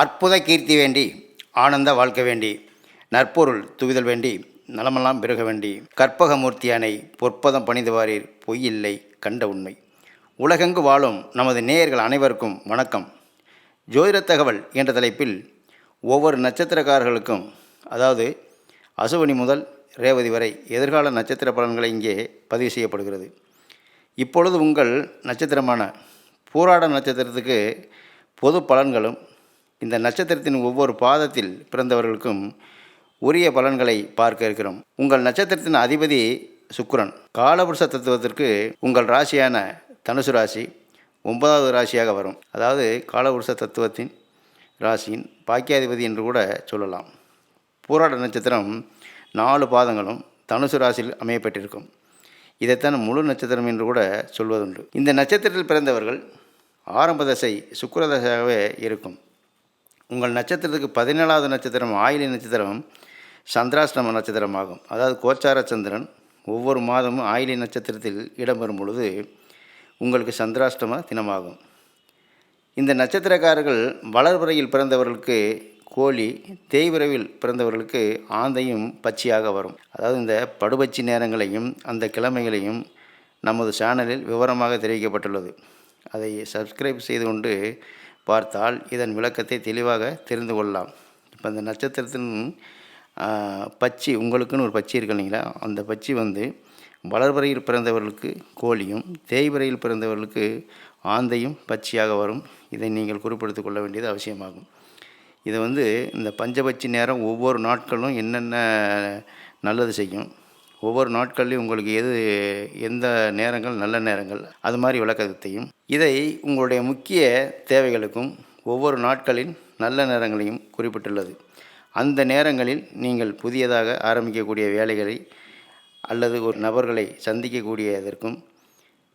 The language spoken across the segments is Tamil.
அற்புத கீர்த்தி வேண்டி ஆனந்த வாழ்க்க வேண்டி நற்பொருள் துவிதல் வேண்டி நலமெல்லாம் பெருக வேண்டி கற்பகமூர்த்தியானை பொற்பதம் பணிந்துவாரீர் பொய்யில்லை கண்ட உண்மை. உலகெங்கு வாழும் நமது நேயர்கள் அனைவருக்கும் வணக்கம். ஜோதிட தகவல் என்ற தலைப்பில் ஒவ்வொரு நட்சத்திரக்காரர்களுக்கும் அதாவது அசுவனி முதல் ரேவதி வரை எதிர்கால நட்சத்திர பலன்களை இங்கே பதிவு செய்யப்படுகிறது. இப்பொழுது உங்கள் நட்சத்திரமான பூராட நட்சத்திரத்துக்கு பொது பலன்களும் இந்த நட்சத்திரத்தின் ஒவ்வொரு பாதத்தில் பிறந்தவர்களுக்கும் உரிய பலன்களை பார்க்க இருக்கிறோம். உங்கள் நட்சத்திரத்தின் அதிபதி சுக்ரன் காலபுருஷ தத்துவத்திற்கு உங்கள் ராசியான தனுசு ராசி ஒன்பதாவது ராசியாக வரும். அதாவது காலபுருஷ தத்துவத்தின் ராசியின் பாக்கியாதிபதி என்று கூட சொல்லலாம். போராட நட்சத்திரம் நாலு பாதங்களும் தனுசு ராசியில் அமையப்பட்டிருக்கும். இதைத்தான் முழு நட்சத்திரம் என்று கூட சொல்வதுண்டு. இந்த நட்சத்திரத்தில் பிறந்தவர்கள் ஆரம்ப தசை சுக்கர தசையாகவே இருக்கும். உங்கள் நட்சத்திரத்துக்கு பதினேழாவது நட்சத்திரம் ஆயிலி நட்சத்திரம் சந்திராஷ்டம நட்சத்திரமாகும். அதாவது கோச்சார சந்திரன் ஒவ்வொரு மாதமும் ஆயிலி நட்சத்திரத்தில் இடம்பெறும் பொழுது உங்களுக்கு சந்திராஷ்டம தினமாகும். இந்த நட்சத்திரக்காரர்கள் வளர்பிறையில் பிறந்தவர்களுக்கு கோழி தேய்விரவில் பிறந்தவர்களுக்கு ஆந்தையும் பச்சையாக வரும். அதாவது இந்த படுபச்சி நேரங்களையும் அந்த கிழமைகளையும் நமது சேனலில் விவரமாக தெரிவிக்கப்பட்டுள்ளது. அதை சப்ஸ்கிரைப் செய்து கொண்டு பார்த்தால் இதன் விளக்கத்தை தெளிவாக தெரிந்து கொள்ளலாம். இப்போ அந்த நட்சத்திரத்தின் பச்சி உங்களுக்குன்னு ஒரு பச்சி இருக்கு இல்லைங்களா? அந்த பச்சி வந்து வளர்வரையில் பிறந்தவர்களுக்கு கோழியும் தேய்வரையில் பிறந்தவர்களுக்கு ஆந்தையும் பச்சியாக வரும். இதை நீங்கள் குறிப்பிடுத்து கொள்ள வேண்டியது அவசியமாகும். இதை வந்து இந்த பஞ்சபட்சி நேரம் ஒவ்வொரு நாட்களும் என்னென்ன நல்லது செய்யும்? ஒவ்வொரு நாட்கள்லையும் உங்களுக்கு எது எந்த நேரங்கள் நல்ல நேரங்கள் அது மாதிரி விளக்கத்தையும் இதை உங்களுடைய முக்கிய தேவைகளுக்கும் ஒவ்வொரு நாட்களின் நல்ல நேரங்களையும் குறிப்பிட்டுள்ளது. அந்த நேரங்களில் நீங்கள் புதியதாக ஆரம்பிக்கக்கூடிய வேலைகளை அல்லது ஒரு நபர்களை சந்திக்கக்கூடியதற்கும்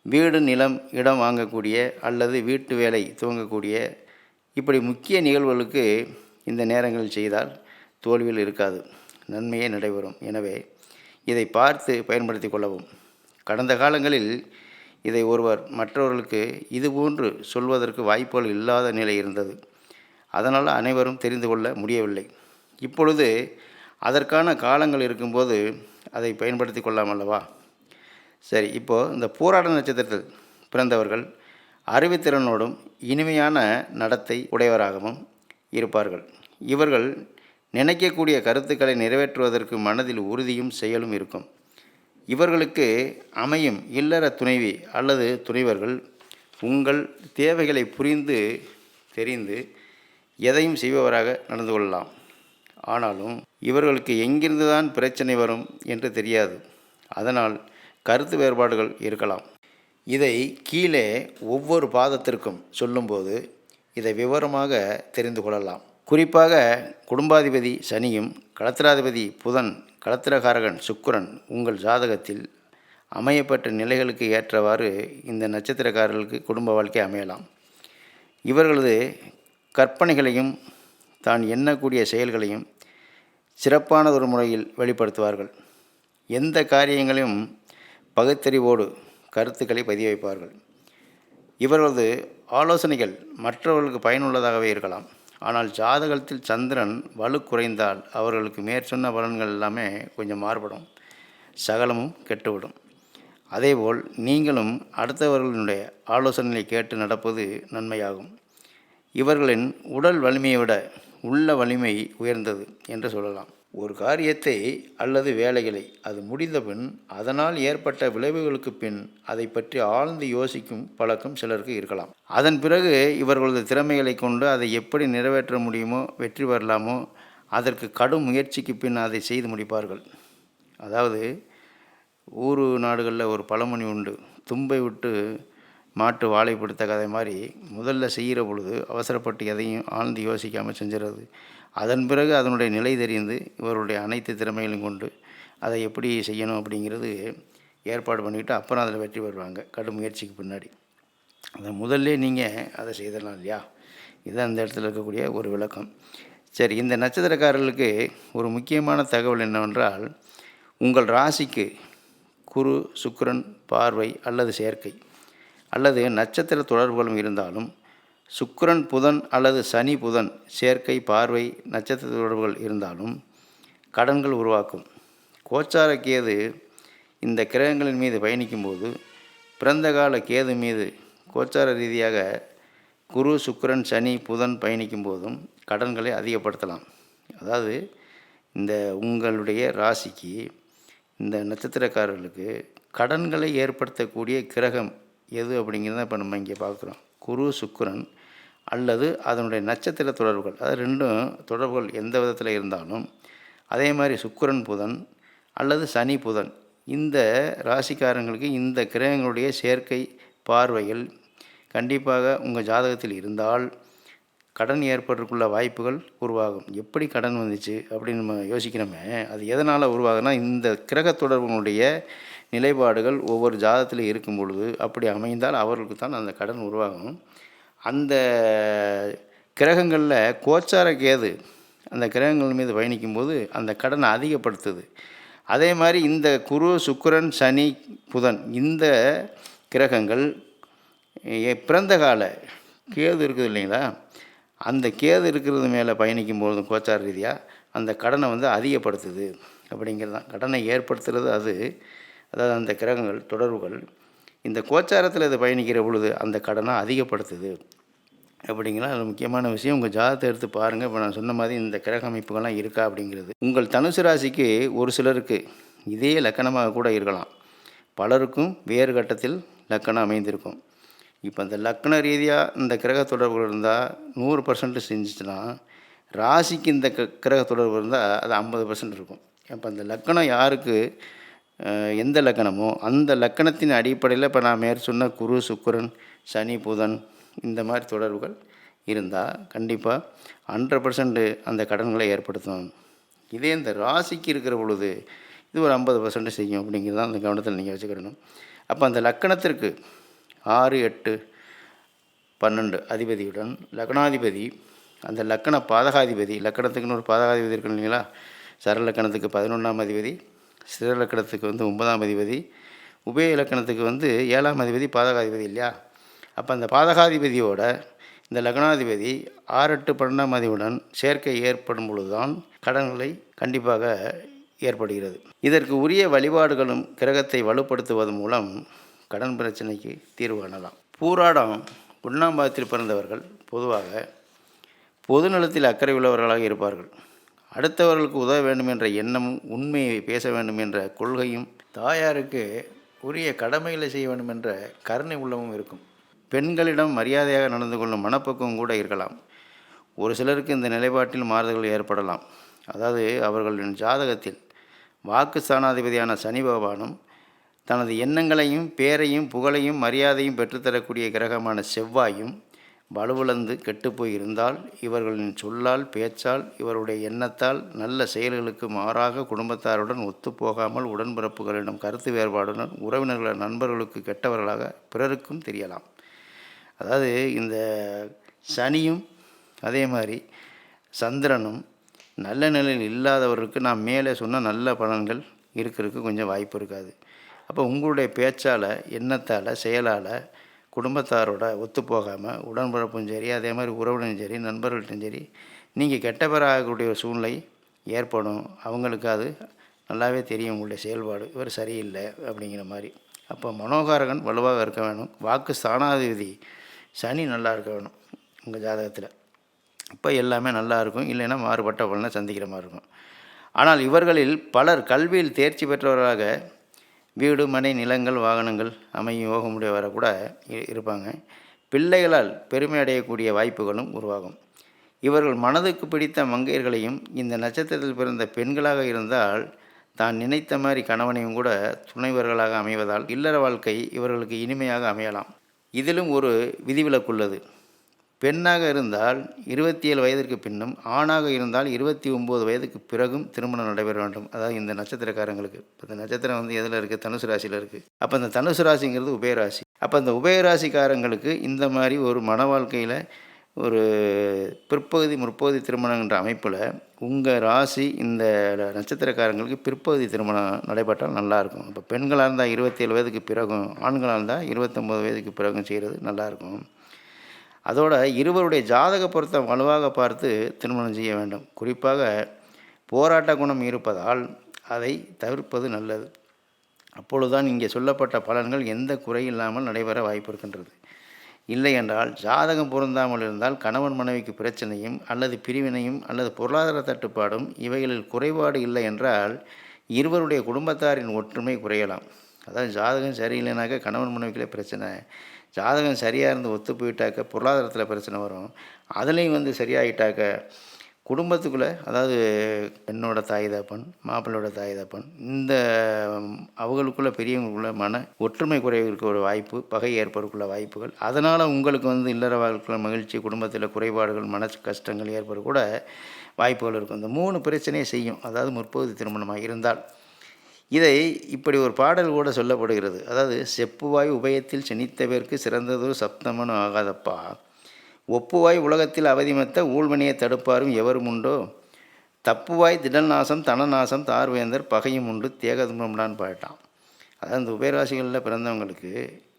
வீடு நிலம் இடம் வாங்கக்கூடிய அல்லது வீட்டு வேலை துவங்கக்கூடிய இப்படி முக்கிய நிகழ்வுகளுக்கு இந்த நேரங்களில் செய்தால் தோல்வியில் இருக்காது. நன்மையே நடைபெறும். எனவே இதை பார்த்து பயன்படுத்தி கொள்ளவும். கடந்த காலங்களில் இதை ஒருவர் மற்றவர்களுக்கு இதுபோன்று சொல்வதற்கு வாய்ப்புகள் இல்லாத நிலை இருந்தது. அதனால் அனைவரும் தெரிந்து கொள்ள முடியவில்லை. இப்பொழுது அதற்கான காலங்கள் இருக்கும்போது அதை பயன்படுத்தி கொள்ளலாம் அல்லவா? சரி இப்போது இந்த போராட நட்சத்திரத்தில் பிறந்தவர்கள் அறிவுத்திறனோடும் இனிமையான நடத்தை உடையவராகவும் இருப்பார்கள். இவர்கள் நினைக்கக்கூடிய கருத்துக்களை நிறைவேற்றுவதற்கு மனதில் உறுதியும் செயலும் இருக்கும். இவர்களுக்கு அமையும் இல்லற துணைவி அல்லது துணைவர்கள் உங்கள் தேவைகளை புரிந்து தெரிந்து எதையும் செய்பவராக நடந்து கொள்ளலாம். ஆனாலும் இவர்களுக்கு எங்கிருந்து தான் பிரச்சனை வரும் என்று தெரியாது. அதனால் கருத்து வேறுபாடுகள் இருக்கலாம். இதை கீழே ஒவ்வொரு பாதத்திற்கும் சொல்லும்போது இதை விவரமாக தெரிந்து கொள்ளலாம். குறிப்பாக குடும்பாதிபதி சனியும் களத்திராதிபதி புதன் களத்திரகாரகன் சுக்கரன் உங்கள் ஜாதகத்தில் அமையப்பட்ட நிலைகளுக்கு ஏற்றவாறு இந்த நட்சத்திரக்காரர்களுக்கு குடும்ப வாழ்க்கை அமையலாம். இவர்களது கற்பனைகளையும் தான் எண்ணக்கூடிய செயல்களையும் சிறப்பானதொரு முறையில் வெளிப்படுத்துவார்கள். எந்த காரியங்களையும் பகுத்தறிவோடு கருத்துக்களை பதிய வைப்பார்கள் இவர்களது ஆலோசனைகள் மற்றவர்களுக்கு பயனுள்ளதாகவே இருக்கலாம். ஆனால் ஜாதகத்தில் சந்திரன் வலு குறைந்தால் அவர்களுக்கு மேற்சொன்ன பலன்கள் எல்லாமே கொஞ்சம் மாறுபடும். சகலமும் கெட்டுவிடும். அதேபோல் நீங்களும் அடுத்தவர்களுடைய ஆலோசனையை கேட்டு நடப்பது நன்மையாகும். இவர்களின் உடல் வலிமையை விட உள்ள வலிமை உயர்ந்தது என்று சொல்லலாம். ஒரு காரியத்தை அல்லது வேலைகளை அது முடிந்தபின் அதனால் ஏற்பட்ட விளைவுகளுக்கு பின் அதை பற்றி ஆழ்ந்து யோசிக்கும் பழக்கம் சிலருக்கு இருக்கலாம். அதன் பிறகு இவர்களது திறமைகளை கொண்டு அதை எப்படி நிறைவேற்ற முடியுமோ வெற்றி பெறலாமோ அதற்கு கடும் முயற்சிக்கு பின் அதை செய்து முடிப்பார்கள். அதாவது ஊர் நாடுகளில் ஒரு பழமொழி உண்டு. தும்பை விட்டு மாட்டு வாழை பிடித்த கதை மாதிரி முதல்ல செய்கிற பொழுது அவசரப்பட்டு எதையும் ஆழ்ந்து யோசிக்காமல் செஞ்சிடறது. அதன் பிறகு அதனுடைய நிலை தெரிந்து இவருடைய அனைத்து திறமைகளையும் கொண்டு அதை எப்படி செய்யணும் அப்படிங்கிறது ஏற்பாடு பண்ணிவிட்டு அப்புறம் அதில் வெற்றி பெறுவாங்க. கடும் முயற்சிக்கு பின்னாடி. அதை முதல்ல நீங்கள் அதை செய்திடலாம் இல்லையா? இதுதான் அந்த இடத்துல இருக்கக்கூடிய ஒரு விளக்கம். சரி இந்த நட்சத்திரக்காரர்களுக்கு ஒரு முக்கியமான தகவல் என்னவென்றால் உங்கள் ராசிக்கு குரு சுக்கரன் பார்வை அல்லது சேர்க்கை அல்லது நட்சத்திர தொடர்புகளும் இருந்தாலும் சுக்கிரன் புதன் அல்லது சனி புதன் சேர்க்கை பார்வை நட்சத்திர தொடர்புகள் இருந்தாலும் கடன்கள் உருவாக்கும். கோச்சார கேது இந்த கிரகங்களின் மீது பயணிக்கும்போது பிறந்த கால கேது மீது கோச்சார ரீதியாக குரு சுக்கிரன் சனி புதன் பயணிக்கும் போதும் கடன்களை அதிகப்படுத்தலாம். அதாவது இந்த உங்களுடைய ராசிக்கு இந்த நட்சத்திரக்காரர்களுக்கு கடன்களை ஏற்படுத்தக்கூடிய கிரகம் எது அப்படிங்கிறத இப்போ நம்ம இங்கே பார்க்குறோம். குரு சுக்கரன் அல்லது அதனுடைய நட்சத்திர தொடர்புகள் அது ரெண்டும் தொடர்புகள் எந்த விதத்தில் இருந்தாலும் அதே மாதிரி சுக்கரன் புதன் அல்லது சனி புதன் இந்த ராசிக்காரங்களுக்கு இந்த கிரகங்களுடைய சேர்க்கை பார்வைகள் கண்டிப்பாக உங்கள் ஜாதகத்தில் இருந்தால் கடன் ஏற்படுறதுக்குள்ள வாய்ப்புகள் உருவாகும். எப்படி கடன் வந்துச்சு அப்படின்னு நம்ம யோசிக்கிறோமே அது எதனால் உருவாகுனா இந்த கிரக தொடர்புகளுடைய நிலைப்பாடுகள் ஒவ்வொரு ஜாதத்தில் இருக்கும் பொழுது அப்படி அமைந்தால் அவர்களுக்கு தான் அந்த கடன் உருவாகும். அந்த கிரகங்களில் கோச்சார கேது அந்த கிரகங்கள் மீது பயணிக்கும்போது அந்த கடனை அதிகப்படுத்துது. அதே மாதிரி இந்த குரு சுக்கரன் சனி புதன் இந்த கிரகங்கள் பிறந்த கால கேது இருக்குது இல்லைங்களா? அந்த கேது இருக்கிறது மேலே பயணிக்கும் பொழுதும் கோச்சார ரீதியாக அந்த கடனை வந்து அதிகப்படுத்துது. அப்படிங்கிறது தான். கடனை ஏற்படுத்துகிறது அது. அதாவது அந்த கிரகங்கள் தொடர்புகள் இந்த கோச்சாரத்தில் இது பயணிக்கிற பொழுது அந்த கடனை அதிகப்படுத்துது. அப்படிங்கிற அது முக்கியமான விஷயம். உங்கள் ஜாதகத்தை எடுத்து பாருங்கள் இப்போ நான் சொன்ன மாதிரி இந்த கிரக அமைப்புகள்லாம் இருக்கா அப்படிங்கிறது. உங்கள் தனுசு ராசிக்கு ஒரு சிலருக்கு இதே லக்கணமாக கூட இருக்கலாம். பலருக்கும் வேறு கட்டத்தில் லக்கணம் அமைந்திருக்கும். இப்போ அந்த லக்கண ரீதியாக இந்த கிரக தொடர்புகள் இருந்தால் நூறு பர்சன்ட் செஞ்சிச்சுன்னா ராசிக்கு இந்த க- கிரக தொடர்பு இருந்தால் அது ஐம்பது பர்சன்ட் இருக்கும். அப்போ அந்த லக்கணம் யாருக்கு? எந்த லக்கணமோ அந்த லக்கணத்தின் அடிப்படையில் இப்போ நான் மேற் சொன்ன குரு சுக்கரன் சனி புதன் இந்த மாதிரி தொடர்புகள் இருந்தால் கண்டிப்பாக ஹண்ட்ரட் பர்சன்ட்டு அந்த கடன்களை ஏற்படுத்தும் இதே இந்த ராசிக்கு இருக்கிற பொழுது இது ஒரு ஐம்பது பர்சன்ட் செய்யும் அப்படிங்கிறத அந்த கவனத்தில் நீங்கள் வச்சுக்கிடணும் அப்போ அந்த லக்கணத்திற்கு ஆறு எட்டு பன்னெண்டு அதிபதியுடன் லக்னாதிபதி அந்த லக்கண பாதகாதிபதி லக்கணத்துக்குன்னு ஒரு பாதகாதிபதி இருக்கு இல்லைங்களா? சர லக்கணத்துக்கு பதினொன்றாம் அதிபதி சிதலக்கணத்துக்கு வந்து ஒன்பதாம் அதிபதி உபய இலக்கணத்துக்கு வந்து ஏழாம் அதிபதி பாதகாதிபதி இல்லையா? அப்போ அந்த பாதகாதிபதியோட இந்த லக்னாதிபதி ஆறு எட்டு பன்னெண்டாம் அதிபுடன் சேர்க்கை ஏற்படும் பொழுதுதான் கடன்களை கண்டிப்பாக ஏற்படுகிறது. இதற்கு உரிய வழிபாடுகளும் கிரகத்தை வலுப்படுத்துவதன் மூலம் கடன் பிரச்சனைக்கு தீர்வு காணலாம். பூராடம் உண்ணாம்பாதத்தில் பிறந்தவர்கள் பொதுவாக பொது நலத்தில் அக்கறை உள்ளவர்களாக இருப்பார்கள். அடுத்தவர்களுக்கு உதவ வேண்டும் என்ற எண்ணமும் உண்மையை பேச வேண்டும் என்ற கொள்கையும் தாயாருக்கு உரிய கடமைகளை செய்ய வேண்டும் என்ற கருணை உள்ளமும் இருக்கும். பெண்களிடம் மரியாதையாக நடந்து கொள்ளும் மனப்பக்குவம் கூட இருக்கலாம். ஒரு சிலருக்கு இந்த நிலைப்பாட்டில் மாறுதல்கள் ஏற்படலாம். அதாவது அவர்களின் ஜாதகத்தில் வாக்கு ஸ்தானாதிபதியான சனி பகவானும் தனது எண்ணங்களையும் பேரையும் புகழையும் மரியாதையும் பெற்றுத்தரக்கூடிய கிரகமான செவ்வாயும் வலுவிழந்து கெட்டுப்போய் இருந்தால் இவர்களின் சொல்லால் பேச்சால் இவருடைய எண்ணத்தால் நல்ல செயல்களுக்கு மாறாக குடும்பத்தாருடன் ஒத்துப்போகாமல் உடன்பிறப்புகளிடம் கருத்து வேறுபாடுடன் உறவினர்கள் நண்பர்களுக்கு கெட்டவர்களாக பிறருக்கும் தெரியலாம். அதாவது இந்த சனியும் அதே மாதிரி சந்திரனும் நல்ல நிலையில் இல்லாதவருக்கு நான் மேலே சொன்ன நல்ல பலன்கள் இருக்கிறதுக்கு கொஞ்சம் வாய்ப்பு இருக்காது. அப்போ உங்களுடைய பேச்சால் எண்ணத்தால் செயலால் குடும்பத்தாரோட ஒத்து போகாமல் உடன்பிறப்பும் சரி அதே மாதிரி உறவினரும் சரி நண்பர்கள்ட்டும் சரி நீங்கள் கெட்ட பேர் ஆகக்கூடிய சூழ்நிலை ஏற்படும். அவங்களுக்கு அது நல்லாவே தெரியும். உங்களுடைய செயல்பாடு இவர் சரியில்லை அப்படிங்கிற மாதிரி. அப்போ மனோகாரகன் வலுவாக இருக்க வேணும். வாக்கு ஸ்தானாதிபதி சனி நல்லா இருக்க வேணும் உங்கள் ஜாதகத்தில். அப்போ எல்லாமே நல்லா இருக்கும். இல்லைன்னா மாறுபட்ட பலனை சந்திக்கிற மாதிரி இருக்கும். ஆனால் இவர்களில் பலர் கல்வியில் தேர்ச்சி பெற்றவர்களாக வீடு மனை நிலங்கள் வாகனங்கள் அமையும் யோகமுடையவரை கூட இ- இருப்பாங்க. பிள்ளைகளால் பெருமை அடையக்கூடிய வாய்ப்புகளும் உருவாகும். இவர்கள் மனதுக்கு பிடித்த மங்கையர்களையும் இந்த நட்சத்திரத்தில் பிறந்த பெண்களாக இருந்தால் தான் நினைத்த மாதிரி கணவனையும் கூட துணைவர்களாக அமைவதால் இல்லற வாழ்க்கை இவர்களுக்கு இனிமையாக அமையலாம். இதிலும் ஒரு விதிவிலக்குள்ளது. பெண்ணாக இருந்தால் இருபத்தி ஏழு வயதிற்கு பின்னும் ஆணாக இருந்தால் இருபத்தி ஒம்பது வயதுக்கு பிறகும் திருமணம் நடைபெற வேண்டும். அதாவது இந்த நட்சத்திரக்காரங்களுக்கு. இப்போ இந்த நட்சத்திரம் வந்து எதில் இருக்குது தனுசு ராசியில் இருக்குது அப்போ இந்த தனுசு ராசிங்கிறது உபயராசி. அப்போ இந்த உபயராசிக்காரங்களுக்கு இந்த மாதிரி ஒரு மன வாழ்க்கையில் ஒரு பிற்பகுதி முற்பகுதி திருமணங்கிற அமைப்பில் உங்கள் ராசி இந்த நட்சத்திரக்காரங்களுக்கு பிற்பகுதி திருமணம் நடைபெற்றால் நல்லாயிருக்கும் இப்போ பெண்களாக இருந்தால் இருபத்தேழு வயதுக்கு பிறகும் ஆண்களாக இருந்தால் இருபத்தொம்போது வயதுக்கு பிறகும் செய்கிறது நல்லாயிருக்கும் அதோட இருவருடைய ஜாதக பொருத்தம் வலுவாக பார்த்து திருமணம் செய்ய வேண்டும். குறிப்பாக போராட்ட குணம் இருப்பதால் அதை தவிர்ப்பது நல்லது. அப்பொழுதுதான் இங்கே சொல்லப்பட்ட பலன்கள் எந்த குறையில்லாமல் நடைபெற வாய்ப்பு இருக்கின்றது. இல்லை என்றால் ஜாதகம் பொருந்தாமல் இருந்தால் கணவன் மனைவிக்கு பிரச்சனையும் அல்லது பிரிவினையும் அல்லது பொருளாதார தட்டுப்பாடும் இவைகளில் குறைபாடு இல்லை என்றால் இருவருடைய குடும்பத்தாரின் ஒற்றுமை குறையலாம். அதாவது ஜாதகம் சரியில்லைனாக்கா கணவன் மனைவிக்குள்ளே பிரச்சனை. ஜாதகம் சரியாக இருந்து ஒத்து போயிட்டாக்க பொருளாதாரத்தில் பிரச்சனை வரும். அதுலேயும் வந்து சரியாகிட்டாக்க குடும்பத்துக்குள்ளே அதாவது பெண்ணோட தாய் தப்பன் மாப்பிள்ளோட தாய் தப்பன் இந்த அவங்களுக்குள்ள பெரியவங்களுக்குள்ள மன ஒற்றுமை குறைவுக்கு ஒரு வாய்ப்பு பகை ஏற்படக்குள்ள வாய்ப்புகள். அதனால் உங்களுக்கு வந்து இல்லற வாழ்க்கையில மகிழ்ச்சி குடும்பத்தில் குறைபாடுகள் மன கஷ்டங்கள் ஏற்படக்கூட வாய்ப்புகள் இருக்கும். இந்த மூணு பிரச்சனையை செய்யும். அதாவது முற்பகுதி திருமணமாக இருந்தால். இதை இப்படி ஒரு பாடல் கூட சொல்லப்படுகிறது. அதாவது செப்புவாய் உபயத்தில் செனித்தவர்க்கு சிறந்ததொரு சப்தமனும் ஆகாதப்பா. ஒப்புவாய் உலகத்தில் அவதிமத்த ஊழ்வனியை தடுப்பாரும் எவரும் உண்டோ? தப்புவாய் திடநாசம் தனநாசம் தார்வேந்தர் பகையும் உண்டு தேகதும்பம்டான்னு பாட்டான் அதாவது இந்த உபயராசிகளில் பிறந்தவங்களுக்கு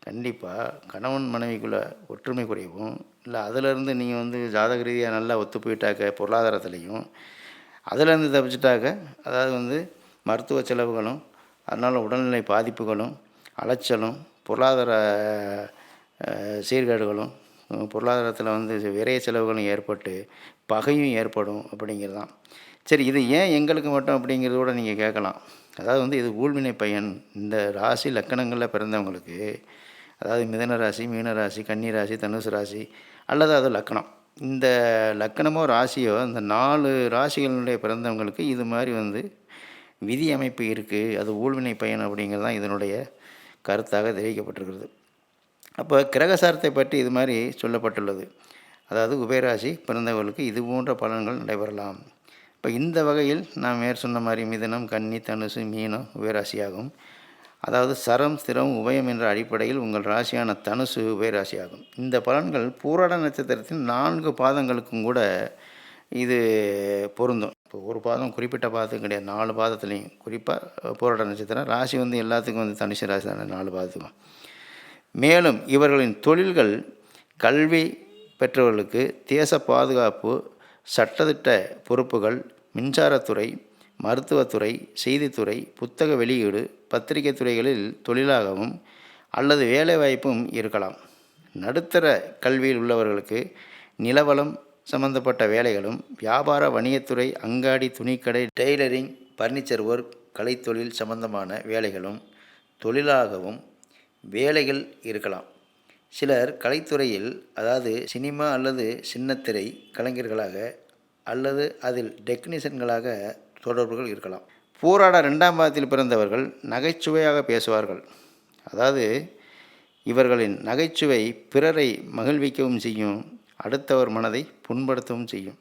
கண்டிப்பாக கணவன் மனைவிக்குள்ளே ஒற்றுமை குறைவும் இல்லை அதிலிருந்து நீங்கள் வந்து ஜாதக ரீதியாக நல்லா ஒத்து போயிட்டாக்க பொருளாதாரத்துலேயும் அதிலேருந்து தப்பிச்சிட்டாக்க அதாவது வந்து மருத்துவ செலவுகளும் அதனால் உடல்நிலை பாதிப்புகளும் அலைச்சலும் பொருளாதார சீர்கேடுகளும் பொருளாதாரத்தில் வந்து விரைய செலவுகளும் ஏற்பட்டு பகையும் ஏற்படும் அப்படிங்கிறது தான் சரி இது ஏன் எங்களுக்கு மட்டும் அப்படிங்கிறத கூட நீங்கள் கேட்கலாம். அதாவது வந்து இது ஊழ்வினை பையன். இந்த ராசி லக்கணங்களில் பிறந்தவங்களுக்கு அதாவது மிதன ராசி மீன ராசி கன்னி ராசி தனுசு ராசி அல்லது அது லக்கணம். இந்த லக்கணமோ ராசியோ இந்த நாலு ராசிகளினுடைய பிறந்தவங்களுக்கு இது மாதிரி வந்து விதி அமைப்பு இருக்குது அது ஊழ்வினை பயன் அப்படிங்கிறது தான் இதனுடைய கருத்தாக தெரிவிக்கப்பட்டிருக்கிறது. அப்போ கிரகசாரத்தை பற்றி இது மாதிரி சொல்லப்பட்டுள்ளது. அதாவது உபயராசி பிறந்தவர்களுக்கு இது போன்ற பலன்கள் நடைபெறலாம். இப்போ இந்த வகையில் நான் மேற் சொன்ன மாதிரி மிதனம் கன்னி தனுசு மீனம் உபயராசியாகும். அதாவது சரம் ஸ்திரம் உபயம் என்ற அடிப்படையில் உங்கள் ராசியான தனுசு உபயராசியாகும். இந்த பலன்கள் பூராட நட்சத்திரத்தின் நான்கு பாதங்களுக்கும் கூட இது பொருந்தும். இப்போ ஒரு பாதம் குறிப்பிட்ட பாதத்துக்கு கிடையாது. நாலு பாதத்துலேயும். குறிப்பாக போராட்ட நட்சத்திரம். ராசி வந்து எல்லாத்துக்கும் வந்து தனுஷ ராசி தானே நாலு பாதத்துக்கும். மேலும் இவர்களின் தொழில்கள் கல்வி பெற்றவர்களுக்கு தேச பாதுகாப்பு சட்டத்திட்ட பொறுப்புகள் மின்சாரத்துறை மருத்துவத்துறை செய்தித்துறை புத்தக வெளியீடு பத்திரிகை துறைகளில் தொழிலாகவும் அல்லது வேலைவாய்ப்பும் இருக்கலாம். நடுத்தர கல்வியில் உள்ளவர்களுக்கு நிலவளம் சம்பந்தப்பட்ட வேலைகளும் வியாபார வணிகத்துறை அங்காடி துணிக்கடை டெய்லரிங் பர்னிச்சர் ஒர்க் கலைத்தொழில் சம்பந்தமான வேலைகளும் தொழிலாகவும் வேலைகள் இருக்கலாம். சிலர் கலைத்துறையில் அதாவது சினிமா அல்லது சின்னத்திரை கலைஞர்களாக அல்லது அதில் டெக்னீஷியன்களாக தொடர்புகள் இருக்கலாம். போராட ரெண்டாம் பாதத்தில் பிறந்தவர்கள் நகைச்சுவையாக பேசுவார்கள். அதாவது இவர்களின் நகைச்சுவை பிறரை மகிழ்விக்கவும் செய்யும் அடுத்தவர் மனதை புண்படுத்தவும் செய்யும்.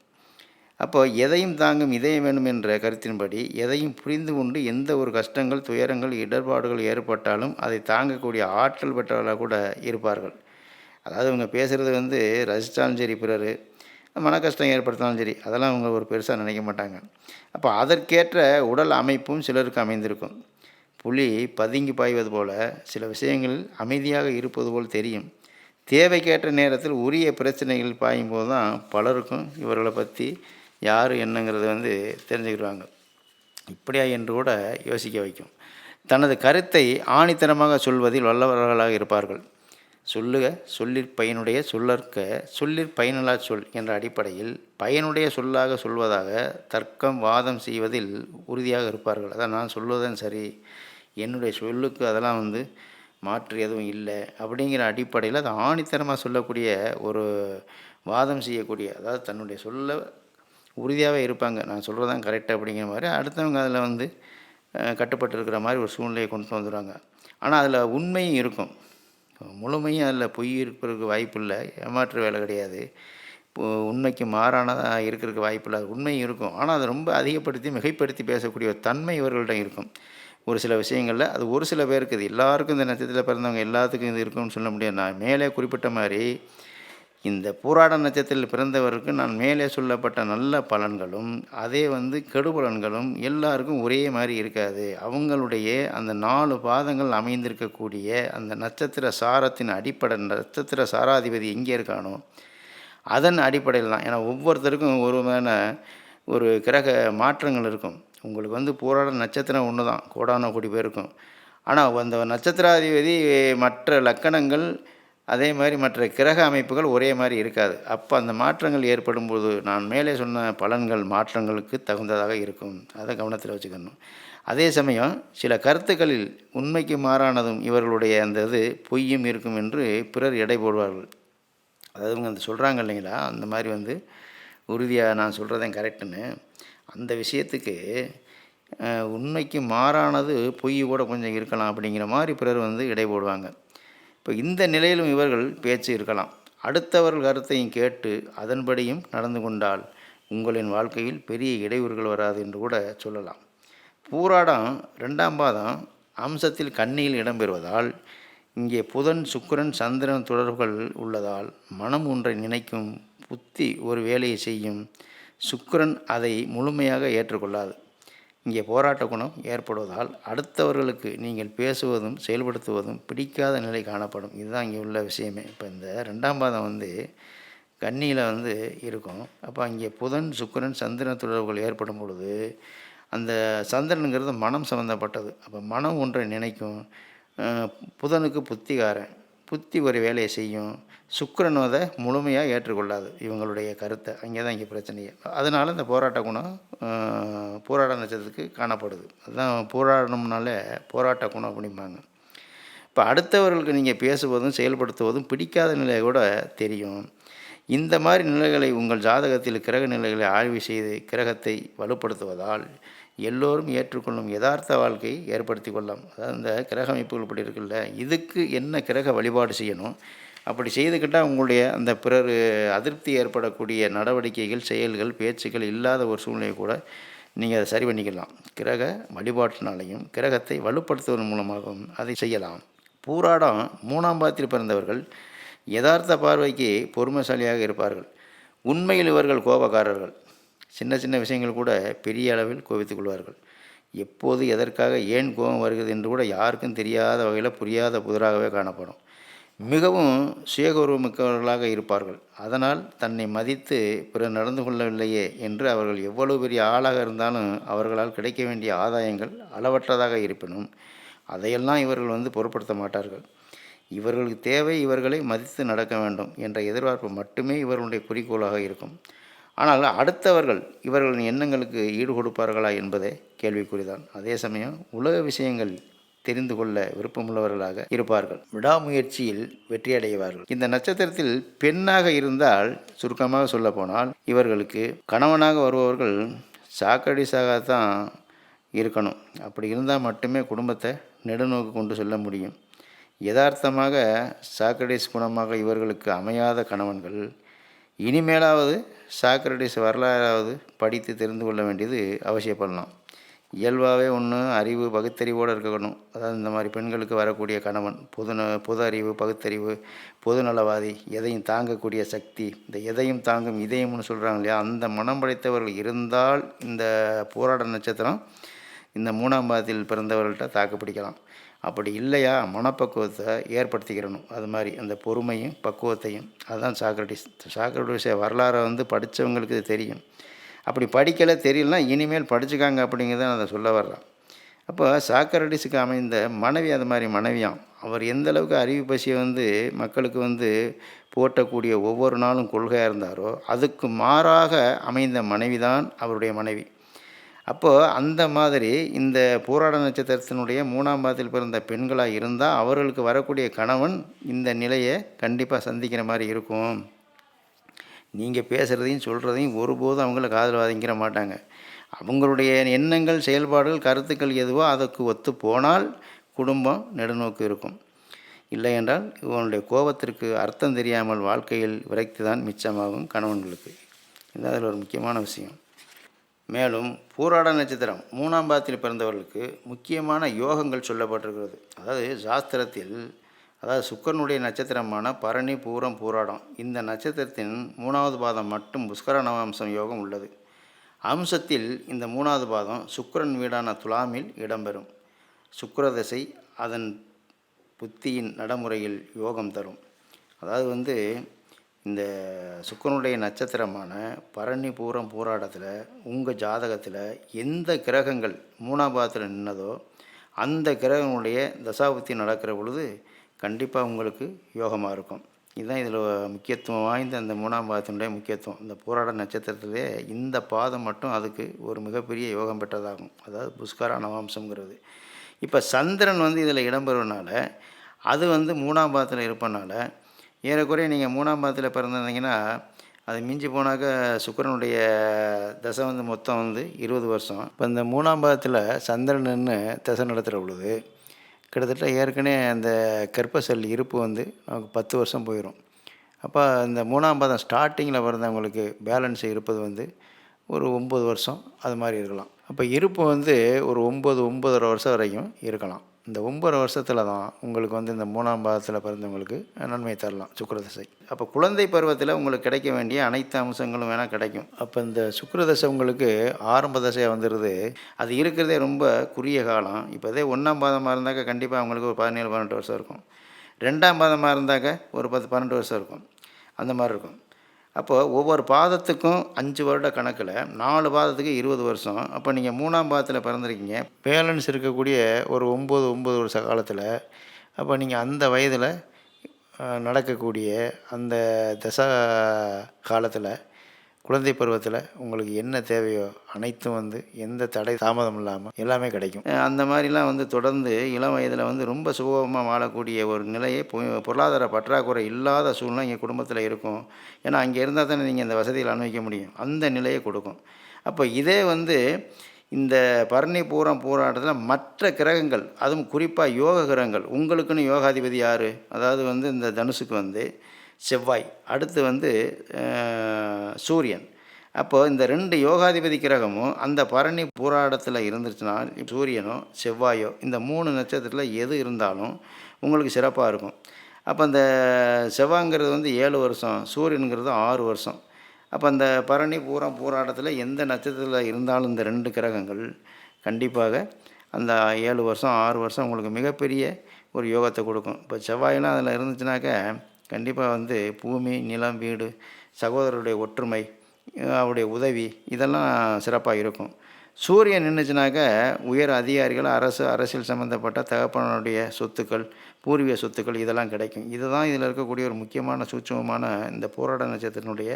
அப்போ எதையும் தாங்கும் இதயம் வேணும் என்ற கருத்தின்படி எதையும் புரிந்து கொண்டு எந்த ஒரு கஷ்டங்கள் துயரங்கள் இடர்பாடுகள் ஏற்பட்டாலும் அதை தாங்கக்கூடிய ஆற்றல் பெற்றவர்களாக கூட இருப்பார்கள். அதாவது இவங்க பேசுகிறது வந்து ரசித்தாலும் சரி பிறர் மன கஷ்டம் ஏற்படுத்தினாலும் சரி அதெல்லாம் அவங்க ஒரு பெருசாக நினைக்க மாட்டாங்க. அப்போ அதற்கேற்ற உடல் அமைப்பும் சிலருக்கு அமைந்திருக்கும். புலி பதுங்கி பாய்வது போல் சில விஷயங்களில் அமைதியாக இருப்பது போல் தெரியும். தேவைக்கேற்ற நேரத்தில் உரிய பிரச்சனைகள் பாயும் போது தான் பலருக்கும் இவர்களை பற்றி யார் என்னங்கிறத வந்து தெரிஞ்சுக்கிடுவாங்க. இப்படியா என்று கூட யோசிக்க வைக்கும். தனது கருத்தை ஆணித்தனமாக சொல்வதில் வல்லவர்களாக இருப்பார்கள். சொல்லுக சொல்லிற் பயனுடைய சொல்லற்க சொல்லிற் பயனில்லா சொல் என்ற அடிப்படையில் பயனுடைய சொல்லாக சொல்வதாக தர்க்கம் வாதம் செய்வதில் உறுதியாக இருப்பார்கள். அதான் நான் சொல்வதன் சரி என்னுடைய சொல்லுக்கு அதெல்லாம் வந்து மாற்று எதுவும் இல்லை அப்படிங்கிற அடிப்படையில் அது ஆணித்தனமாக சொல்லக்கூடிய ஒரு வாதம் செய்யக்கூடிய அதாவது தன்னுடைய சொல்ல உறுதியாகவே இருப்பாங்க. நான் சொல்கிறது தான் கரெக்ட் அப்படிங்கிற மாதிரி அடுத்தவங்க அதில் வந்து கட்டுப்பட்டு இருக்கிற மாதிரி ஒரு சூழ்நிலையை கொண்டு வந்துடுவாங்க ஆனால் அதில் உண்மையும் இருக்கும். முழுமையும் அதில் பொய் இருக்கிறதுக்கு வாய்ப்பு இல்லை. ஏமாற்று வேலை கிடையாது. இப்போ உண்மைக்கு மாறானதாக இருக்கிறதுக்கு வாய்ப்பு இல்லை உண்மையும் இருக்கும். ஆனால் அதை ரொம்ப அதிகப்படுத்தி மிகைப்படுத்தி பேசக்கூடிய ஒரு தன்மை இவர்கள்ட்ட இருக்கும். ஒரு சில விஷயங்களில் அது ஒரு சில பேருக்கு இது எல்லாருக்கும் இந்த நட்சத்திரத்தில் பிறந்தவங்க எல்லாத்துக்கும் இது இருக்கும்னு சொல்ல முடியாது. நான் மேலே குறிப்பிட்ட மாதிரி இந்த போராட நட்சத்திரத்தில் பிறந்தவருக்கு நான் மேலே சொல்லப்பட்ட நல்ல பலன்களும் அதே வந்து கெடுபலன்களும் எல்லாருக்கும் ஒரே மாதிரி இருக்காது. அவங்களுடைய அந்த நாலு பாதங்கள் அமைந்திருக்கக்கூடிய அந்த நட்சத்திர சாரத்தின் அடிப்படை நட்சத்திர சாராதிபதி எங்கே இருக்கானோ அதன் அடிப்படையில் தான் ஏன்னா ஒவ்வொருத்தருக்கும் ஒரு ஒரு கிரக மாற்றங்கள் இருக்கும். உங்களுக்கு வந்து பூராட நட்சத்திரம் ஒன்று தான் கோடான கோடி பேருக்கும். ஆனால் அந்த நட்சத்திராதிபதி மற்ற லக்கணங்கள் அதே மாதிரி மற்ற கிரக அமைப்புகள் ஒரே மாதிரி இருக்காது. அப்போ அந்த மாற்றங்கள் ஏற்படும் போது நான் மேலே சொன்ன பலன்கள் மாற்றங்களுக்கு தகுந்ததாக இருக்கும். அதை கவனத்தில் வச்சுக்கணும். அதே சமயம் சில கருத்துக்களில் உண்மைக்கு மாறானதும் இவர்களுடைய அந்த இது பொய்யும் இருக்கும் என்று பிறர் எடை போடுவார்கள். அதாவது இவங்க அந்த சொல்கிறாங்க இல்லைங்களா? அந்த மாதிரி வந்து உறுதியாக நான் சொல்கிறதேன் கரெக்டுன்னு அந்த விஷயத்துக்கு உண்மைக்கு மாறானது பொய் கூட கொஞ்சம் இருக்கலாம் அப்படிங்கிற மாதிரி பிறர் வந்து இடை போடுவாங்க. இப்போ இந்த நிலையிலும் இவர்கள் பேச்சு இருக்கலாம். அடுத்தவர்கள் கருத்தையும் கேட்டு அதன்படியும் நடந்து கொண்டால் உங்களின் வாழ்க்கையில் பெரிய இடையூறுகள் வராது என்று கூட சொல்லலாம். பூராடம் ரெண்டாம் பாதம் அம்சத்தில் கண்ணியில் இடம்பெறுவதால் இங்கே புதன் சுக்கரன் சந்திரன் தொடர்புகள் உள்ளதால் மனம் ஒன்றை நினைக்கும் புத்தி ஒரு வேலையை செய்யும். சுக்கிரன் அதை முழுமையாக ஏற்றுக்கொள்ளாது. இங்கே போராட்ட குணம் ஏற்படுவதால் அடுத்தவர்களுக்கு நீங்கள் பேசுவதும் செயல்படுத்துவதும் பிடிக்காத நிலை காணப்படும். இதுதான் இங்கே உள்ள விஷயமே. இப்போ இந்த ரெண்டாம் பாதம் வந்து கன்னியில் வந்து இருக்கும். அப்போ அங்கே புதன் சுக்கிரன் சந்திரன் தொடர்புகள் ஏற்படும் பொழுது அந்த சந்திரனுங்கிறது மனம் சம்மந்தப்பட்டது அப்போ மனம் ஒன்றை நினைக்கும். புதனுக்கு புத்திகாரன். புத்தி ஒரு வேலையை செய்யும். சுக்கரன் அதை முழுமையாக ஏற்றுக்கொள்ளாது இவங்களுடைய கருத்தை. அங்கே தான் இங்கே பிரச்சனையே. அதனால் இந்த போராட்ட குணம் போராட போராட்ட நட்சத்திரத்துக்கு காணப்படுது. அதுதான் போராடணும்னாலே போராட்ட குணம் அப்படிம்பாங்க. இப்போ அடுத்தவர்களுக்கு நீங்கள் பேசுவதும் செயல்படுத்துவதும் பிடிக்காத நிலை கூட தெரியும். இந்த மாதிரி நிலைகளை உங்கள் ஜாதகத்தில் கிரக நிலைகளை ஆய்வு செய்து கிரகத்தை வலுப்படுத்துவதால் எல்லோரும் ஏற்றுக்கொள்ளும் யதார்த்த வாழ்க்கையை ஏற்படுத்தி கொள்ளலாம். அதாவது இந்த கிரக அமைப்புகள் இப்படி இருக்குல்ல இதுக்கு என்ன கிரக வழிபாடு செய்யணும்? அப்படி செய்துக்கிட்டால் உங்களுடைய அந்த பிறர் அதிருப்தி ஏற்படக்கூடிய நடவடிக்கைகள் செயல்கள் பேச்சுக்கள் இல்லாத ஒரு சூழ்நிலையை கூட நீங்கள் அதை சரி பண்ணிக்கலாம். கிரக வழிபாட்டினாலையும் கிரகத்தை வலுப்படுத்துவதன் மூலமாகவும் அதை செய்யலாம். பூராடம் மூணாம் பாதத்தில் பிறந்தவர்கள் யதார்த்த பார்வைக்கு பொறுமைசாலியாக இருப்பார்கள். உண்மையில் இவர்கள் கோபக்காரர்கள். சின்ன சின்ன விஷயங்கள் கூட பெரிய அளவில் கோபித்துக் கொள்வார்கள். எப்போது எதற்காக ஏன் கோபம் வருகிறது என்று கூட யாருக்கும் தெரியாத வகையில் புரியாத புதிராகவே காணப்படும். மிகவும் சுயகௌரவமிக்கவர்களாக இருப்பார்கள். அதனால் தன்னை மதித்து பிறர் நடந்து கொள்ளவில்லையே என்று அவர்கள் எவ்வளவு பெரிய ஆளாக இருந்தாலும் அவர்களால் கிடைக்க வேண்டிய ஆதாயங்கள் அளவற்றதாக இருப்பினும் அதையெல்லாம் இவர்கள் வந்து பொருட்படுத்த மாட்டார்கள். இவர்களுக்கு தேவை இவர்களை மதித்து நடக்க வேண்டும் என்ற எதிர்பார்ப்பு மட்டுமே இவர்களுடைய குறிக்கோளாக இருக்கும். ஆனால் அடுத்தவர்கள் இவர்களின் எண்ணங்களுக்கு ஈடு கொடுப்பார்களா என்பதே கேள்விக்குறிதான். அதே சமயம் உலக விஷயங்கள் தெரிந்து கொள்ள விருப்பமுள்ளவர்களாக இருப்பார்கள். விடாமுயற்சியில் வெற்றியடைவார்கள். இந்த நட்சத்திரத்தில் பெண்ணாக இருந்தால் சுருக்கமாக சொல்லப்போனால் இவர்களுக்கு கணவனாக வருபவர்கள் சாக்கடிசாகத்தான் இருக்கணும். அப்படி இருந்தால் மட்டுமே குடும்பத்தை நெடுநோக்கு கொண்டு செல்ல முடியும். யதார்த்தமாக சாக்ரடிஸ் குணமாக இவர்களுக்கு அமையாத கணவன்கள் இனிமேலாவது சாக்ரடிஸ் வரலாறாவது படித்து தெரிந்து கொள்ள வேண்டியது அவசியப்படலாம். இயல்பாகவே ஒன்று அறிவு பகுத்தறிவோடு இருக்கணும். அதாவது இந்த மாதிரி பெண்களுக்கு வரக்கூடிய கணவன் பொது ந- பொது அறிவு பகுத்தறிவு பொதுநலவாதி எதையும் தாங்கக்கூடிய சக்தி இந்த எதையும் தாங்கும் இதயம்னு சொல்கிறாங்க இல்லையா? அந்த மனம் படைத்தவர்கள் இருந்தால் இந்த போராட நட்சத்திரம் இந்த மூணாம் பாதத்தில் பிறந்தவர்கள்ட்ட தாக்கு பிடிக்கலாம். அப்படி இல்லையா? மனப்பக்குவத்தை ஏற்படுத்திக்கிறணும். அது மாதிரி அந்த பொறுமையும் பக்குவத்தையும். அதுதான் சாக்ரட்டிஸ் சாக்ரட்டிஸை வரலாறை வந்து படித்தவங்களுக்கு இது தெரியும். அப்படி படிக்கலை தெரியலனா இனிமேல் படிச்சுக்காங்க அப்படிங்கிறத நான் அதை சொல்ல வர்றேன். அப்போ சாக்கரடிஸுக்கு அமைந்த மனைவி அது மாதிரி மனைவியாம். அவர் எந்த அளவுக்கு அறிவு பசியை வந்து மக்களுக்கு வந்து போட்டக்கூடிய ஒவ்வொரு நாளும் கொள்கையாக இருந்தாரோ அதுக்கு மாறாக அமைந்த மனைவி தான் அவருடைய மனைவி. அப்போது அந்த மாதிரி இந்த போராட நட்சத்திரத்தினுடைய மூணாம் பாதத்தில் பிறந்த பெண்களாக இருந்தால் அவர்களுக்கு வரக்கூடிய கணவன் இந்த நிலையை கண்டிப்பாக சந்திக்கிற மாதிரி இருக்கும். நீங்கள் பேசுகிறதையும் சொல்கிறதையும் ஒருபோதும் அவங்கள காதல் வாதிங்கிற மாட்டாங்க. அவங்களுடைய எண்ணங்கள் செயல்பாடுகள் கருத்துக்கள் எதுவோ அதற்கு ஒத்து போனால் குடும்பம் நெடுநோக்கு இருக்கும். இல்லை என்றால் இவனுடைய கோபத்திற்கு அர்த்தம் தெரியாமல் வாழ்க்கையில் விரைத்து தான் மிச்சமாகும் கணவன்களுக்கு. இது அதில் ஒரு முக்கியமான விஷயம். மேலும் பூராட நட்சத்திரம் மூணாம் பாதத்தில் பிறந்தவர்களுக்கு முக்கியமான யோகங்கள் சொல்லப்பட்டிருக்கிறது. அதாவது சாஸ்திரத்தில் அதாவது சுக்கரனுடைய நட்சத்திரமான பரணி பூரம் பூராடம். இந்த நட்சத்திரத்தின் மூணாவது பாதம் மட்டும் புஷ்கர நவாம்சம் யோகம் உள்ளது. அம்சத்தில் இந்த மூணாவது பாதம் சுக்கரன் வீடான துலாமில் இடம்பெறும். சுக்கரதசை அதன் புத்தியின் நடைமுறையில் யோகம் தரும். அதாவது வந்து இந்த சுக்கரனுடைய நட்சத்திரமான பரணி பூரம் பூராடத்தில் உங்கள் ஜாதகத்தில் எந்த கிரகங்கள் மூணாம் பாதத்தில் நின்னதோ அந்த கிரகங்களுடைய தசாபுத்தி நடக்கிற பொழுது கண்டிப்பாக உங்களுக்கு யோகமாக இருக்கும். இதுதான் இதில் முக்கியத்துவம் வாய்ந்த அந்த மூணாம் பாதத்தினுடைய முக்கியத்துவம். இந்த போராட நட்சத்திரத்திலே இந்த பாதம் மட்டும் அதுக்கு ஒரு மிகப்பெரிய யோகம் பெற்றதாகும். அதாவது புஷ்கரா நவாம்சங்கிறது இப்போ சந்திரன் வந்து இதில் இடம்பெறுவனால அது வந்து மூணாம் பாதத்தில் இருப்பனால ஏறக்குறைய நீங்கள் மூணாம் பாதத்தில் பிறந்திருந்தீங்கன்னா அது மிஞ்சி போனாக்க சுக்கிரனுடைய தசை வந்து மொத்தம் வந்து இருபது வருஷம். இப்போ இந்த மூணாம் பாதத்தில் சந்திரன் நின்று தசை நடத்துகிற பொழுது கிட்டத்தட்ட ஏற்கனவே அந்த கர்ப்பசல் இருப்பு வந்து நமக்கு பத்து வருஷம் போயிடும் அப்போ இந்த மூணாம் பாதம் ஸ்டார்டிங்கில் பிறந்தவங்களுக்கு பேலன்ஸ் இருப்பது வந்து ஒரு ஒம்பது வருஷம் அது மாதிரி இருக்கலாம். அப்போ இருப்பு வந்து ஒரு ஒம்பது ஒம்பதரை வருஷம் வரைக்கும் இருக்கலாம். இந்த ஒம்பது வருஷத்தில் தான் உங்களுக்கு வந்து இந்த மூணாம் பாதத்தில் பிறந்தவங்களுக்கு நன்மை தரலாம் சுக்கிரதசை. அப்போ குழந்தை பருவத்தில் உங்களுக்கு கிடைக்க வேண்டிய அனைத்து அம்சங்களும் வேணால் கிடைக்கும். அப்போ இந்த சுக்கரதசை உங்களுக்கு ஆரம்ப தசையாக வந்துடுது அது இருக்கிறதே ரொம்ப குறுகிய காலம். இப்போ இதே ஒன்றாம் பாதமாக இருந்தாக்க கண்டிப்பாக அவங்களுக்கு ஒரு பதினேழு பன்னெண்டு வருஷம் இருக்கும். ரெண்டாம் பாதமாக இருந்தாக்க ஒரு பத்து பன்னெண்டு வருஷம் இருக்கும். அந்த மாதிரி இருக்கும். அப்போது ஒவ்வொரு பாதத்துக்கும் அஞ்சு வருட கணக்கில் நாலு பாதத்துக்கு இருபது வருஷம். அப்போ நீங்கள் மூணாம் பாதத்தில் பிறந்திருக்கீங்க. பேலன்ஸ் இருக்கக்கூடிய ஒரு ஒம்பது ஒம்பது வருஷ காலத்தில் அப்போ நீங்கள் அந்த வயதில் நடக்கக்கூடிய அந்த தசா காலத்தில் குழந்தை பருவத்தில் உங்களுக்கு என்ன தேவையோ அனைத்தும் வந்து எந்த தடை தாமதம் இல்லாமல் எல்லாமே கிடைக்கும். அந்த மாதிரிலாம் வந்து தொடர்ந்து இளம் வயதில் வந்து ரொம்ப சுகமாக வாழக்கூடிய ஒரு நிலையை பொ- பொருளாதார பற்றாக்குறை இல்லாத சூழ்நிலை எங்கள் குடும்பத்தில் இருக்கும். ஏன்னா அங்கே இருந்தால் தானே நீங்கள் இந்த வசதியில் அனுபவிக்க முடியும். அந்த நிலையை கொடுக்கும். அப்போ இதே வந்து இந்த பரணி பூரம் போராட்டத்தில் மற்ற கிரகங்கள் அதுவும் குறிப்பாக யோக கிரகங்கள் உங்களுக்குன்னு யோகாதிபதி யார்? அதாவது வந்து இந்த தனுசுக்கு வந்து செவ்வாய் அடுத்து வந்து சூரியன். அப்போது இந்த ரெண்டு யோகாதிபதி கிரகமும் அந்த பரணி பூராடத்தில் இருந்துச்சுன்னா சூரியனோ செவ்வாயோ இந்த மூணு நட்சத்திரத்தில் எது இருந்தாலும் உங்களுக்கு சிறப்பாக இருக்கும். அப்போ அந்த செவ்வாய்ங்கிறது வந்து ஏழு வருஷம் சூரியனுங்கிறது ஆறு வருஷம். அப்போ அந்த பரணி பூரம் பூராடத்தில் எந்த நட்சத்திரத்தில் இருந்தாலும் இந்த ரெண்டு கிரகங்கள் கண்டிப்பாக அந்த ஏழு வருஷம் ஆறு வருஷம் உங்களுக்கு மிகப்பெரிய ஒரு யோகத்தை கொடுக்கும். இப்போ செவ்வாயெல்லாம் அதில் இருந்துச்சுனாக்க கண்டிப்பாக வந்து பூமி நிலம் வீடு சகோதரருடைய ஒற்றுமை அவருடைய உதவி இதெல்லாம் சிறப்பாக இருக்கும். சூரியன் நின்றுச்சுனாக்க உயர் அதிகாரிகள் அரசு அரசியல் சம்மந்தப்பட்ட தகப்பனுடைய சொத்துக்கள் பூர்வீக சொத்துக்கள் இதெல்லாம் கிடைக்கும். இதுதான் இதில் இருக்கக்கூடிய ஒரு முக்கியமான சூட்சமமான இந்த போராட நட்சத்திரத்தினுடைய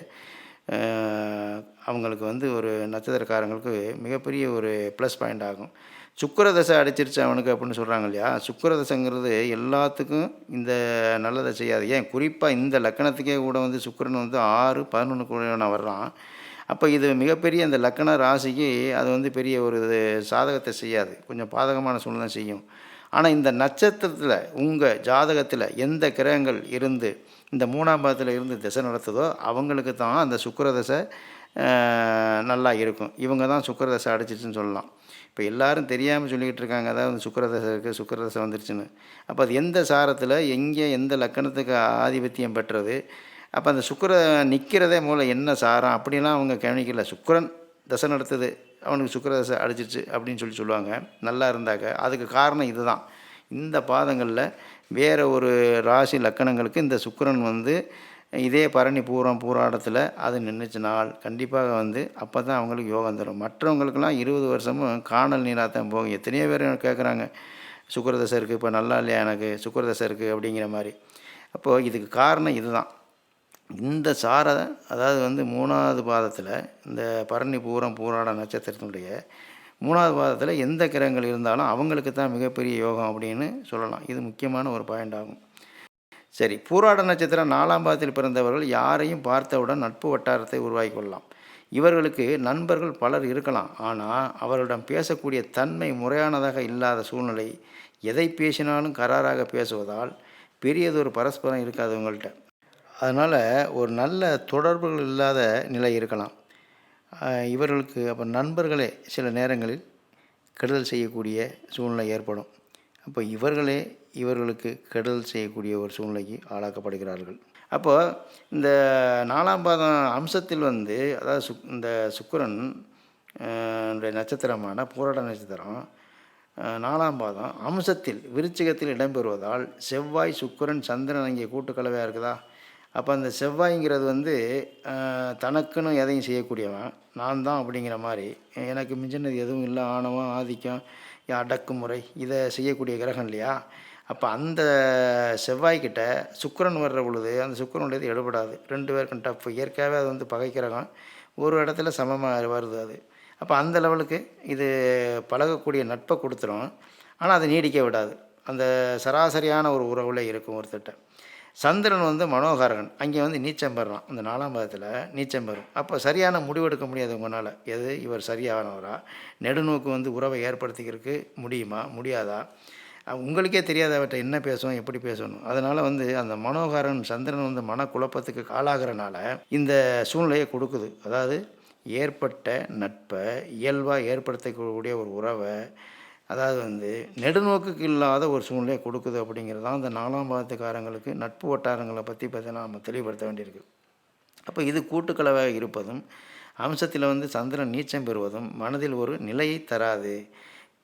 அவங்களுக்கு வந்து ஒரு நட்சத்திரக்காரங்களுக்கு மிகப்பெரிய ஒரு ப்ளஸ் பாயிண்ட் ஆகும். சுக்கரதசை அடிச்சிருச்சு அவனுக்கு அப்படின்னு சொல்கிறாங்க இல்லையா? சுக்கிரதசைங்கிறது எல்லாத்துக்கும் இந்த நல்லதை செய்யாது. ஏன்? குறிப்பாக இந்த லக்கணத்துக்கே கூட வந்து சுக்கரன் வந்து ஆறு பதினொன்று கூட வர்றான். அப்போ இது மிகப்பெரிய அந்த லக்கண ராசிக்கு அது வந்து பெரிய ஒரு இது சாதகத்தை செய்யாது. கொஞ்சம் பாதகமான சூழ்நிலை செய்யும். ஆனால் இந்த நட்சத்திரத்தில் உங்கள் ஜாதகத்தில் எந்த கிரகங்கள் இருந்து இந்த மூணாம் பாதத்தில் இருந்து திசை நடத்துதோ அவங்களுக்கு தான் அந்த சுக்கரதசை நல்லா இருக்கும். இவங்க தான் சுக்கிரதசை அடிச்சிச்சுன்னு சொல்லலாம். இப்போ எல்லாரும் தெரியாமல் சொல்லிக்கிட்டு இருக்காங்க. அதாவது சுக்கரதசை இருக்குது சுக்கரதசை வந்துருச்சுன்னு. அப்போ அது எந்த சாரத்தில் எங்கே எந்த லக்கணத்துக்கு ஆதிபத்தியம் பெற்றது? அப்போ அந்த சுக்கர நிற்கிறதே மூலம் என்ன சாரம்? அப்படிலாம் அவங்க கவனிக்கல. சுக்கரன் தசை நடத்துது. அவனுக்கு சுக்கரதசை அடிச்சிருச்சு அப்படின்னு சொல்லி சொல்லுவாங்க. நல்லா இருந்தாக்க அதுக்கு காரணம் இதுதான். இந்த பாதங்களில் வேறு ஒரு ராசி லக்கணங்களுக்கு இந்த சுக்கரன் வந்து இதே பரணி பூரம் பூராடத்தில் அது நின்றுச்சுனால் கண்டிப்பாக வந்து அப்போ தான் அவங்களுக்கு யோகம் தரும். மற்றவங்களுக்கெல்லாம் இருபது வருஷமும் காணல் நீராக தான் போகும். எத்தனையோ பேர் கேட்குறாங்க சுக்கரதசை இருக்குது இப்போ நல்லா இல்லையா எனக்கு? சுக்கரதசை இருக்குது அப்படிங்கிற மாதிரி. அப்போது இதுக்கு காரணம் இதுதான். இந்த சார அதாவது வந்து மூணாவது பாதத்தில் இந்த பரணி பூரம் பூராட நட்சத்திரத்தினுடைய மூணாவது பாதத்தில் எந்த கிரகங்கள் இருந்தாலும் அவங்களுக்கு தான் மிகப்பெரிய யோகம் அப்படின்னு சொல்லலாம். இது முக்கியமான ஒரு பாயிண்ட் ஆகும். சரி பூராட நட்சத்திரம் நாலாம் பாதத்தில் பிறந்தவர்கள் யாரையும் பார்த்தவுடன் நட்பு வட்டாரத்தை உருவாக்கி கொள்ளலாம். இவர்களுக்கு நண்பர்கள் பலர் இருக்கலாம். ஆனால் அவர்களிடம் பேசக்கூடிய தன்மை முறையானதாக இல்லாத சூழ்நிலை எதை பேசினாலும் கராராக பேசுவதால் பெரியதொரு பரஸ்பரம் இருக்காது உங்கள்கிட்ட அதனால் ஒரு நல்ல தொடர்புகள் இல்லாத நிலை இருக்கலாம். இவர்களுக்கு அப்போ நண்பர்களே சில நேரங்களில் கெடுதல் செய்யக்கூடிய சூழ்நிலை ஏற்படும். அப்போ இவர்களே இவர்களுக்கு கெடுதல் செய்யக்கூடிய ஒரு சூழ்நிலைக்கு ஆளாக்கப்படுகிறார்கள். அப்போ இந்த நாலாம் பாதம் அம்சத்தில் வந்து அதாவது சுக் இந்த சுக்கரன் நட்சத்திரமான போராட நட்சத்திரம் நாலாம் பாதம் அம்சத்தில் விருச்சிகத்தில் இடம்பெறுவதால் செவ்வாய் சுக்கரன் சந்திரன் அங்கே கூட்டுக்கலவையாக இருக்குதா? அப்போ அந்த செவ்வாய்ங்கிறது வந்து தனக்குன்னு எதையும் செய்யக்கூடியவன் நான் தான் அப்படிங்கிற மாதிரி எனக்கு மிஞ்சினது எதுவும் இல்லை ஆணவம் ஆதிக்கம் அடக்குமுறை இதை செய்யக்கூடிய கிரகம் இல்லையா? அப்போ அந்த செவ்வாய்க்கிட்ட சுக்கரன் வர்ற பொழுது அந்த சுக்கரனுடையது எடுபடாது. ரெண்டு பேருக்கும் டஃப் இயற்கையாகவே அது வந்து பகைக்கிறகம் ஒரு இடத்துல சமமாக வருது அது. அப்போ அந்த லெவலுக்கு இது பழகக்கூடிய நட்பை கொடுத்துரும். ஆனால் அதை நீடிக்க விடாது. அந்த சராசரியான ஒரு உறவில் இருக்கும் ஒருத்தட்ட சந்திரன் வந்து மனோகாரகன் அங்கே வந்து நீச்சம் பெறான் அந்த நாலாம் பாதத்தில் நீச்சம் பெறும். அப்போ சரியான முடிவெடுக்க முடியாது உங்களால். எது? இவர் சரியானவரா? நெடுநோக்கு வந்து உறவை ஏற்படுத்திக்கிறதுக்கு முடியுமா? முடியாதா? உங்களுக்கே தெரியாத அவற்றை என்ன பேசுவோம் எப்படி பேசணும் அதனால் வந்து அந்த மனோகாரன் சந்திரன் வந்து மனக்குழப்பத்துக்கு ஆளாகிறனால இந்த சூழ்நிலையை கொடுக்குது. அதாவது ஏற்பட்ட நட்பை இயல்பாக ஏற்படுத்தக்கூடிய ஒரு உறவை அதாவது வந்து நெடுநோக்குக்கு இல்லாத ஒரு சூழ்நிலையை கொடுக்குது அப்படிங்கிறது தான் அந்த நாலாம் பாதத்துக்காரங்களுக்கு நட்பு வட்டாரங்களை பற்றி பார்த்தீங்கன்னா நம்ம தெளிவுபடுத்த வேண்டியிருக்கு. அப்போ இது கூட்டுக்கலவாக இருப்பதும் அம்சத்தில் வந்து சந்திரன் நீச்சம் பெறுவதும் மனதில் ஒரு நிலையை தராது.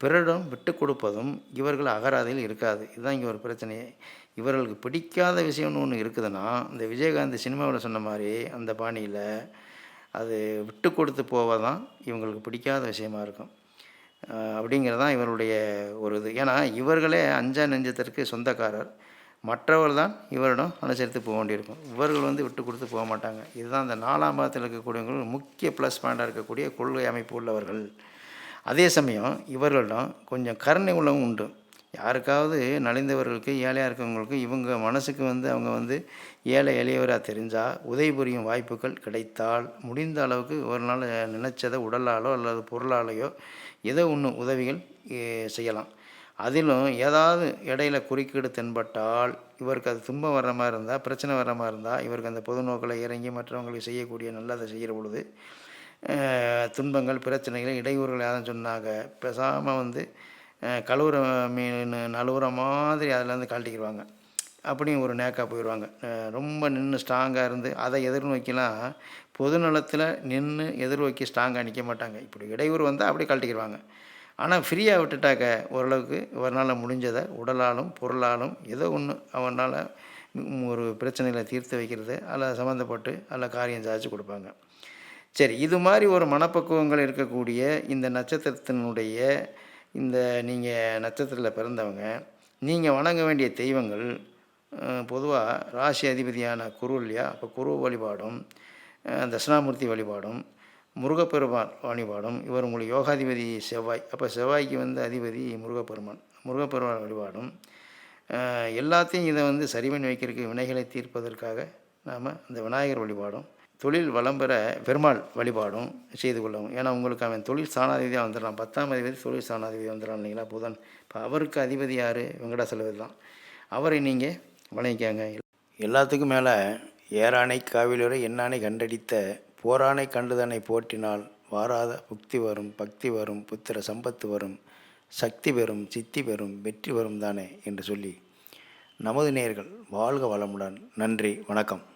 பிறரிடம் விட்டு கொடுப்பதும் இவர்கள் அகராதியில் இருக்காது. இதுதான் இங்கே ஒரு பிரச்சனையே. இவர்களுக்கு பிடிக்காத விஷயம்னு ஒன்று இருக்குதுன்னா இந்த விஜயகாந்த் சினிமாவில் சொன்ன மாதிரி அந்த பாணியில் அது விட்டு கொடுத்து போவதான் இவங்களுக்கு பிடிக்காத விஷயமா இருக்கும். அப்படிங்கிறதான் அப்படிங்கிறது தான் இவருடைய ஒரு இது. ஏன்னா இவர்களே அஞ்சா நெஞ்சத்திற்கு சொந்தக்காரர். மற்றவர் தான் இவரிடம் அனுசரித்து போக வேண்டியிருக்கும். இவர்கள் வந்து விட்டு கொடுத்து போக மாட்டாங்க. இதுதான் அந்த நாலாம் பாதத்தில் இருக்கக்கூடியவங்க முக்கிய ப்ளஸ் பாயிண்டாக இருக்கக்கூடிய கொள்கை அமைப்பு உள்ளவர்கள். அதே சமயம் இவர்களிடம் கொஞ்சம் கருணை உள்ளவும் உண்டு. யாருக்காவது நலிந்தவர்களுக்கு ஏழையாக இருக்கவங்களுக்கு இவங்க மனசுக்கு வந்து அவங்க வந்து ஏழை எளியவராக தெரிஞ்சால் உதவி புரியும் வாய்ப்புகள் கிடைத்தால் முடிந்த அளவுக்கு ஒரு நாள் நினச்சதை உடலாலோ அல்லது பொருளாலேயோ ஏதோ ஒன்று உதவிகள் செய்யலாம். அதிலும் ஏதாவது இடையில குறுக்கீடு தென்பட்டால் இவருக்கு அது துன்பம் வர்ற மாதிரி இருந்தால் பிரச்சனை வர்ற மாதிரி இருந்தால் இவருக்கு அந்த பொது நோக்கில் இறங்கி மற்றவங்களுக்கு செய்யக்கூடிய நல்லதை செய்கிற பொழுது துன்பங்கள் பிரச்சனைகள் இடையூறுகள் யாரும் சொன்னாங்க. பேசாமல் வந்து கழுவுற மீன் நழுவுற மாதிரி அதிலேருந்து கழட்டிக்கிடுவாங்க அப்படியும் ஒரு நேக்காக போயிடுவாங்க. ரொம்ப நின்று ஸ்ட்ராங்காக இருந்து அதை எதிர்நோக்கிலாம் பொது நலத்தில் நின்று எதிர்நோக்கி ஸ்ட்ராங்காக நிற்க மாட்டாங்க. இப்படி இடையூறு வந்தால் அப்படியே கழட்டிக்கிடுவாங்க ஆனால் ஃப்ரீயாக விட்டுட்டாக்க ஓரளவுக்கு இவரால் முடிஞ்சதை உடலாலும் பொருளாலும் ஏதோ ஒன்று அவனால் ஒரு பிரச்சனைகளை தீர்த்து வைக்கிறது அதில் சம்மந்தப்பட்டு அதில் காரியம் சாதிச்சு கொடுப்பாங்க. சரி இது மாதிரி ஒரு மனப்பக்குவங்கள் இருக்கக்கூடிய இந்த நட்சத்திரத்தினுடைய இந்த நீங்கள் நட்சத்திரத்தில் பிறந்தவங்க நீங்கள் வணங்க வேண்டிய தெய்வங்கள் பொதுவாக ராசி அதிபதியான குரு இல்லையா? அப்போ குரு வழிபாடும் தட்சிணாமூர்த்தி வழிபாடும் முருகப்பெருமான் வழிபாடும் இவர் உங்களுக்கு யோகாதிபதி செவ்வாய். அப்போ செவ்வாய்க்கு வந்து அதிபதி முருகப்பெருமான். முருகப்பெருமான் வழிபாடும் எல்லாத்தையும் இதை வந்து சரி பண்ணி வைக்கிறதுக்கு வினைகளை தீர்ப்பதற்காக நாம் அந்த விநாயகர் வழிபாடும் தொழில் வளம் பெற பெருமாள் வழிபாடும் செய்து கொள்ளவும். ஏன்னா உங்களுக்கு அவன் தொழில் ஸ்தானாதிபதியாக வந்துடலாம் பத்தாம் அதிபதி தொழில் ஸ்தானாதிபதி வந்துடலாம் இல்லைங்களா? புதன். இப்போ அவருக்கு அதிபதி யார்? வெங்கடாசலவர் தான். அவரை நீங்கள் வணங்கிக்காங்க. எல்லாத்துக்கும் மேலே ஏறானை காவிலுரை எண்ணானை கண்டடித்த போரானை கண்டுதனை போற்றினால் வாராத புக்தி வரும் பக்தி வரும் புத்திர சம்பத்து வரும் சக்தி பெறும் சித்தி பெறும் வெற்றி வரும் தானே என்று சொல்லி நமது நேயர்கள் வாழ்க வளமுடன். நன்றி வணக்கம்.